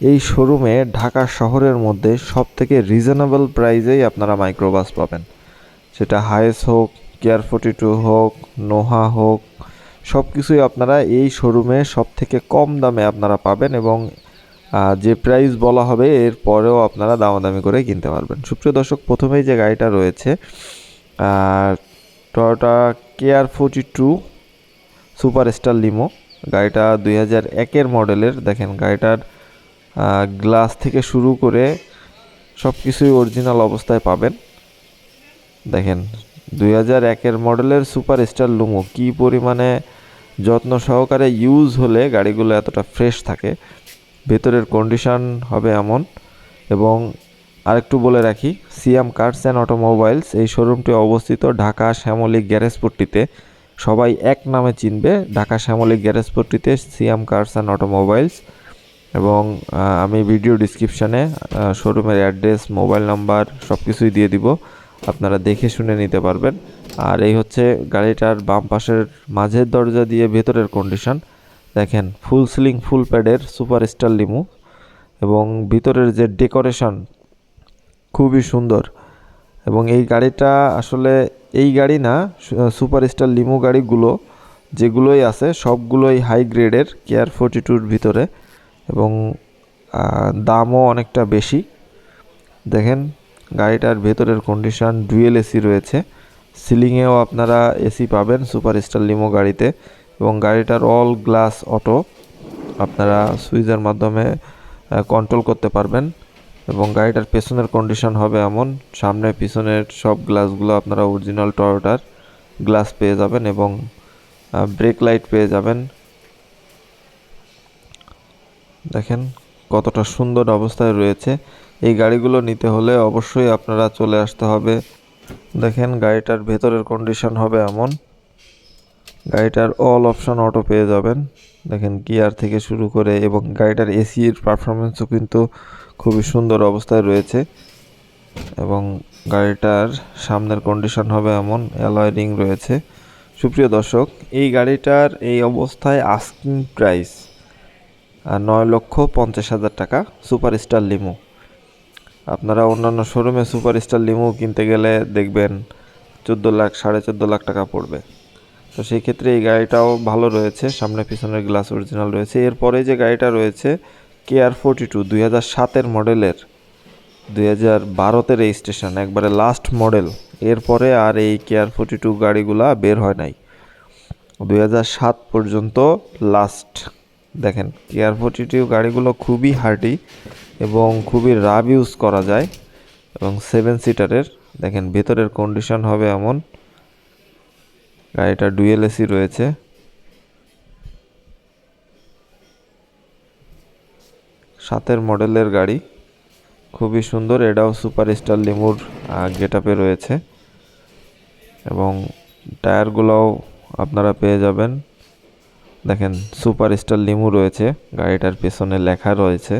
এই শোরুমে ঢাকা শহরের মধ্যে সব থেকে রিজনেবল প্রাইজেই আপনারা মাইক্রোবাস পাবেন। সেটা হায়েস হোক কেয়ার ফোর্টি টু হোক নোহা হোক সব কিছুই আপনারা এই শোরুমে সব থেকে কম দামে আপনারা পাবেন এবং যে প্রাইস বলা হবে এর পরেও আপনারা দামাদামি করে কিনতে পারবেন। সুপ্রিয় দর্শক, প্রথমেই যে গাড়িটা রয়েছে Toyota K R forty two super star limo গাড়িটা দুই হাজার একের মডেলের দেখেন গাড়িটার গ্লাস থেকে শুরু করে সব কিছুই অরিজিনাল অবস্থায় পাবেন। দেখেন, দুই হাজার একের মডেলের সুপার স্টার লুমো কী পরিমাণে যত্ন সহকারে ইউজ হলে গাড়িগুলো এতটা ফ্রেশ থাকে, ভেতরের কন্ডিশন হবে এমন। এবং আরেকটু বলে রাখি সিয়াম কার্স অ্যান্ড অটোমোবাইলস এই শোরুমটি অবস্থিত ঢাকা শ্যামলী গ্যারেজপট্টিতে সবাই এক নামে চিনবে, ঢাকা শ্যামলী গ্যারেজপট্টিতে সিয়াম কার্স অ্যান্ড অটোমোবাইলস এবং আমি ভিডিও ডিসক্রিপশানে শোরুমের অ্যাড্রেস, মোবাইল নাম্বার সব কিছুই দিয়ে দিব। আপনারা দেখে শুনে নিতে পারবেন। আর এই হচ্ছে গাড়িটার বাম পাশের মাঝের দরজা দিয়ে ভেতরের কন্ডিশন দেখেন ফুল সিলিং ফুল প্যাডের সুপার স্টার লিমু। এবং ভিতরের যে ডেকোরেশন খুবই সুন্দর। এবং এই গাড়িটা আসলে, এই গাড়ি না সুপার স্টার লিমো গাড়িগুলো যেগুলোই আছে, সবগুলোই হাই গ্রেডের কেয়ার ফোর্টি টুর ভিতরে। এবং দামও অনেকটা বেশি। দেখেন, গাড়িটার ভেতরের কন্ডিশন ডুয়েল এসি রয়েছে। সিলিংয়েও আপনারা এসি পাবেন সুপার স্টার লিমো গাড়িতে এবং গাড়িটার অল গ্লাস অটো আপনারা সুইচের মাধ্যমে কন্ট্রোল করতে পারবেন এবং গাড়িটার পেছনের কন্ডিশন হবে এমন। সামনে, পিছনের সব গ্লাসগুলো আপনারা অরিজিনাল টয়োটার গ্লাস পেয়ে যাবেন এবং ব্রেক লাইট পেয়ে যাবেন। দেখেন কতটা সুন্দর অবস্থায় রয়েছে। এই গাড়িগুলো নিতে হলে অবশ্যই আপনারা চলে আসতে হবে। দেখেন গাড়িটার ভেতরের কন্ডিশন হবে এমন। গাড়িটার অল অপশন অটো পেয়ে যাবেন। দেখেন গিয়ার থেকে শুরু করে এবং গাড়িটার এসির পারফরমেন্সও কিন্তু খুবই সুন্দর অবস্থায় রয়েছে। এবং গাড়িটার সামনের কন্ডিশন হবে এমন অ্যালয় রিং রয়েছে। সুপ্রিয় দর্শক, এই গাড়িটার এই অবস্থায় আস্কিং প্রাইস নয় লক্ষ পঞ্চাশ হাজার টাকা সুপার স্টার লিমো। আপনারা অন্যান্য শোরুমে সুপার স্টার লিমো কিনতে গেলে দেখবেন চোদ্দ লাখ, সাড়ে চোদ্দ লাখ টাকা পড়বে। তো সেই ক্ষেত্রে এই গাড়িটাও ভালো রয়েছে, সামনে পিছনের গ্লাস অরিজিনাল রয়েছে। এরপরে যে গাড়িটা রয়েছে কেয়ার ফোর্টি টু দুই হাজার সাতের মডেলের, দুই হাজার বারোতে রেজিস্ট্রেশন, একবারে লাস্ট মডেল এরপরে আর এই কেয়ার ফোর্টি টু গাড়িগুলা বের হয় নাই। দুই হাজার সাত পর্যন্ত লাস্ট দেখেন কেয়ার ফোর্টি টু গাড়িগুলো খুবই হার্ডি এবং খুবই রাব ইউজ করা যায় এবং সেভেন সিটারের দেখেন, ভেতরের কন্ডিশন হবে এমন। গাড়িটা ডুয়েল এসি রয়েছে। সাতের মডেলের গাড়ি, খুবই সুন্দর, এটাও সুপার স্টার লিমুর গেট আপে রয়েছে। এবং টায়ারগুলোও আপনারা পেয়ে যাবেন। দেখেন সুপার স্টার লিমু রয়েছে, গাড়িটার পেছনে লেখা রয়েছে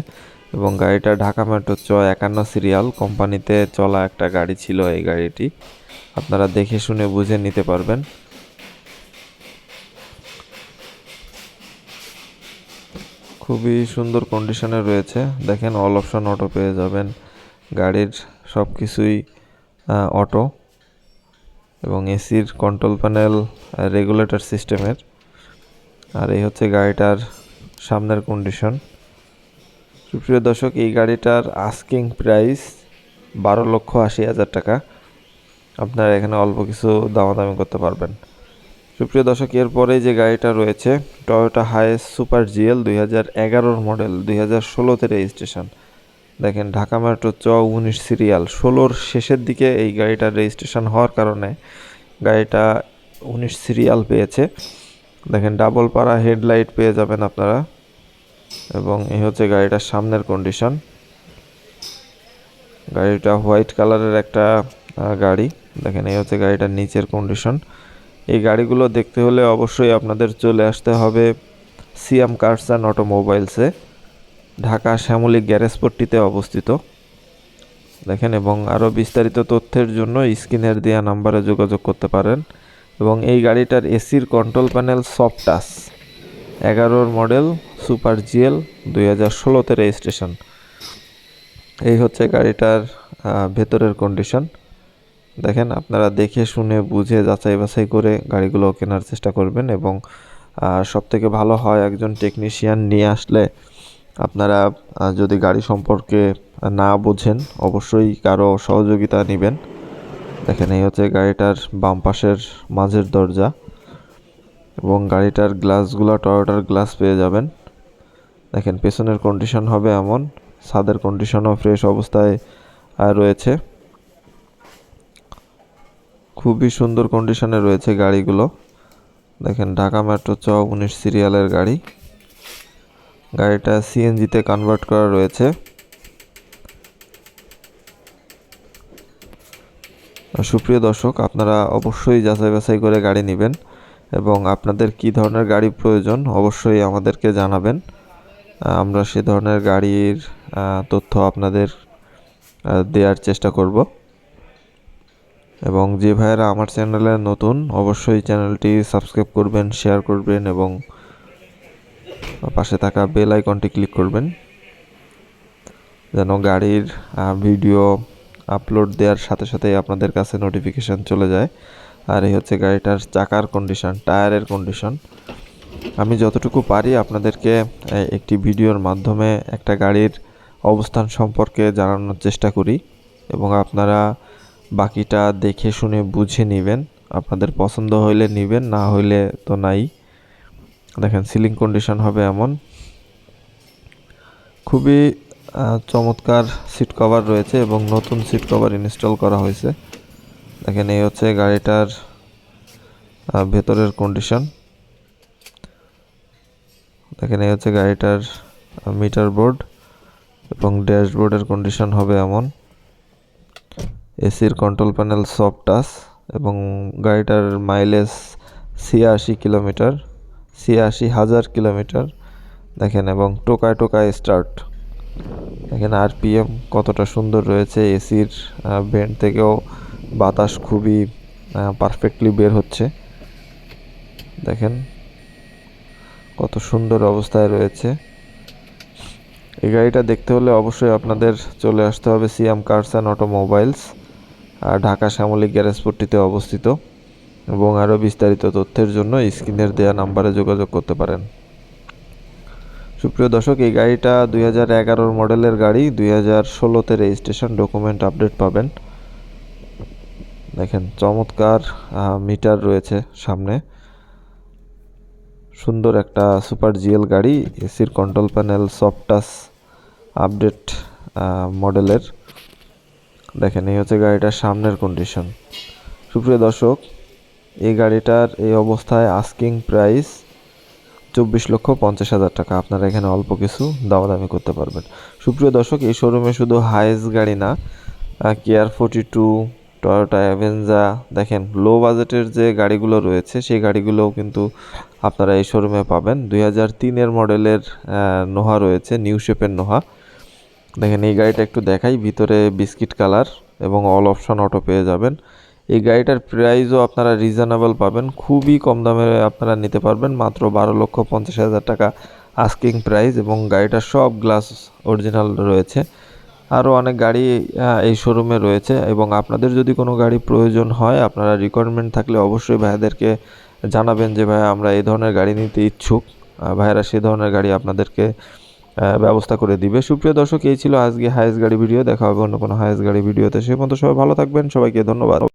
এবং গাড়িটা ঢাকা মেট্রো চ একান্ন সিরিয়াল কোম্পানিতে চলা একটা গাড়ি ছিল এই গাড়িটি। আপনারা দেখে শুনে বুঝে নিতে পারবেন। খুবই সুন্দর কন্ডিশনে রয়েছে। দেখেন অল অপশন অটো পেয়ে যাবেন। গাড়ির সব কিছুই অটো এবং এসির কন্ট্রোল প্যানেল রেগুলেটর সিস্টেমের আর এই হচ্ছে গাড়িটার সামনের কন্ডিশন সুপ্রিয় দর্শক, এই গাড়িটার আস্কিং প্রাইস বারো লক্ষ আশি হাজার টাকা। আপনারা এখানে অল্প কিছু দামাদামি করতে পারবেন। সুপ্রিয় দর্শক, এরপরে যে গাড়িটা রয়েছে টয়োটা হাইস সুপার জিএল দুই হাজার এগারোর মডেল দুই হাজার ষোলোতে রেজিস্ট্রেশন দেখেন, ঢাকা মেট্রো চ উনিশ সিরিয়াল ষোলোর শেষের দিকে এই গাড়িটার রেজিস্ট্রেশন হওয়ার কারণে গাড়িটা উনিশ সিরিয়াল পেয়েছে। দেখেন ডাবল পাড়া হেডলাইট পেয়ে যাবেন আপনারা। এবং এই হচ্ছে গাড়িটার সামনের কন্ডিশন গাড়িটা হোয়াইট কালারের একটা গাড়ি। দেখেন, এই হচ্ছে গাড়িটার নিচের কন্ডিশন এই গাড়িগুলো দেখতে হলে অবশ্যই আপনাদের চলে আসতে হবে সিএম কার্স অ্যান্ড অটোমোবাইলসে, ঢাকা শ্যামলী গ্যারেজপট্টিতে অবস্থিত। দেখেন, এবং আরও বিস্তারিত তথ্যের জন্য স্ক্রিনের দেওয়া নাম্বারে যোগাযোগ করতে পারেন। এবং এই গাড়িটার এসির কন্ট্রোল প্যানেল সফট টাচ এগারোর মডেল সুপার জিএল দুই হাজার ষোলোতে রেজিস্ট্রেশন এই হচ্ছে গাড়িটার ভেতরের কন্ডিশন দেখেন, আপনারা দেখে শুনে, বুঝে, যাচাই বাছাই করে গাড়িগুলো কেনার চেষ্টা করবেন এবং সব থেকে ভালো হয় একজন টেকনিশিয়ান নিয়ে আসলে আপনারা যদি গাড়ি সম্পর্কে না বোঝেন, অবশ্যই কারও সহযোগিতা নেবেন। দেখেন, এই হচ্ছে গাড়িটার বাম পাশের মাঝের দরজা এবং গাড়িটার গ্লাসগুলো টয়োটার গ্লাস পেয়ে যাবেন। দেখেন, পেছনের কন্ডিশন হবে এমন, ছাদের কন্ডিশনও ফ্রেশ অবস্থায় রয়েছে। খুবই সুন্দর কন্ডিশনে রয়েছে গাড়িগুলো। দেখেন, ঢাকা মেট্রো চ উনিশ সিরিয়ালের গাড়ি। গাড়িটা সিএনজিতে কনভার্ট করা রয়েছে। সুপ্রিয় দর্শক, আপনারা অবশ্যই যাচাই বাছাই করে গাড়ি নেবেন এবং আপনাদের কি ধরনের গাড়ি প্রয়োজন অবশ্যই আমাদেরকে জানাবেন। আমরা সে ধরনের গাড়ির তথ্য আপনাদের দেওয়ার চেষ্টা করব। এবং যে ভাইয়েরা আমার চ্যানেলে নতুন, অবশ্যই চ্যানেলটি সাবস্ক্রাইব করবেন, শেয়ার করবেন এবং পাশে থাকা বেল আইকনটি ক্লিক করবেন। যেন গাড়ির ভিডিও আপলোড দেওয়ার সাথে সাথে আপনাদের কাছে নোটিফিকেশান চলে যায়। আর এই হচ্ছে গাড়িটার চাকার কন্ডিশন টায়ারের কন্ডিশন আমি যতটুকু পারি আপনাদেরকে একটি ভিডিওর মাধ্যমে একটা গাড়ির অবস্থান সম্পর্কে জানানোর চেষ্টা করি এবং আপনারা বাকিটা দেখে শুনে বুঝে নেবেন। আপনাদের পছন্দ হইলে নেবেন, না হইলে তো নাই। দেখেন সিলিং কন্ডিশন হবে এমন। খুবই চমৎকার সিট কভার রয়েছে এবং নতুন সিট কভার ইনস্টল করা হয়েছে। দেখেন, এই হচ্ছে গাড়িটার ভেতরের কন্ডিশন দেখেন, এই হচ্ছে গাড়িটার মিটার বোর্ড এবং ড্যাশবোর্ডের কন্ডিশন হবে এমন। এসির কন্ট্রোল প্যানেল সফট টাচ এবং গাড়িটার মাইলেজ ছিয়াশি কিলোমিটার ছিয়াশি হাজার কিলোমিটার দেখেন, এবং টোকায় টোকায় স্টার্ট দেখেন আরপিএম কতটা সুন্দর রয়েছে, এসির ভেন্ট থেকেও বাতাস খুবই পারফেক্টলি বের হচ্ছে। দেখেন কত সুন্দর অবস্থায় রয়েছে। এই গাড়িটা দেখতে হলে অবশ্যই আপনাদের চলে আসতে হবে সিএম কার্স অ্যান্ড অটোমোবাইলস আর ঢাকা শ্যামলী গ্যারেজপট্টিতে অবস্থিত এবং আরও বিস্তারিত তথ্যের জন্য স্ক্রিনের দেওয়া নাম্বারে যোগাযোগ করতে পারেন। সুপ্রিয় দর্শক, এই গাড়িটা দুই হাজার এগারোর মডেলের গাড়ি, দুই হাজার ষোলোতে রেজিস্ট্রেশন ডকুমেন্ট আপডেট পাবেন। দেখেন, চমৎকার মিটার রয়েছে সামনে। সুন্দর একটা সুপার জিএল গাড়ি, এসির control panel, soft touch update মডেলের। দেখেন, এই হচ্ছে গাড়িটার সামনের কন্ডিশন সুপ্রিয় দর্শক, এই গাড়িটার এই অবস্থায় আস্কিং প্রাইস চব্বিশ লক্ষ পঞ্চাশ হাজার টাকা। আপনারা এখানে অল্প কিছু দামাদামি করতে পারবেন। সুপ্রিয় দর্শক, এই শোরুমে শুধু হাইস গাড়ি না K R forty two Toyota Avanza দেখেন লো বাজেটের যে গাড়িগুলো রয়েছে, সেই গাড়িগুলোও কিন্তু আপনারা এই শোরুমে পাবেন। দুই হাজার তিনের মডেলের নোহা রয়েছে নিউ শেপের নোহা। দেখেন, এই গাড়িটা একটু দেখাই, ভিতরে বিস্কিট কালার এবং অল অপশন অটো পেয়ে যাবেন। এই গাড়িটার প্রাইসও আপনারা রিজনেবল পাবেন। খুবই কম দামে আপনারা নিতে পারবেন, মাত্র বারো লক্ষ পঞ্চাশ হাজার টাকা আস্কিং প্রাইস এবং গাড়িটার সব গ্লাস অরিজিনাল রয়েছে। আরও অনেক গাড়ি এই শোরুমে রয়েছে এবং আপনাদের যদি কোনো গাড়ি প্রয়োজন হয়, আপনারা রিকোয়ারমেন্ট থাকলে অবশ্যই ভাইয়াদেরকে জানাবেন যে, ভাইয়া, আমরা এই ধরনের গাড়ি নিতে ইচ্ছুক। ভাইয়ারা সেই ধরনের গাড়ি আপনাদেরকে ব্যবস্থা করে দিবে। সুপ্রিয় দর্শক, এই ছিল আজকে হায়েস্ট গাড়ি ভিডিও দেখা হবে অন্য কোনো হায়েস্ট গাড়ি ভিডিওতে সে মতো সবাই ভালো থাকবেন। সবাইকে ধন্যবাদ।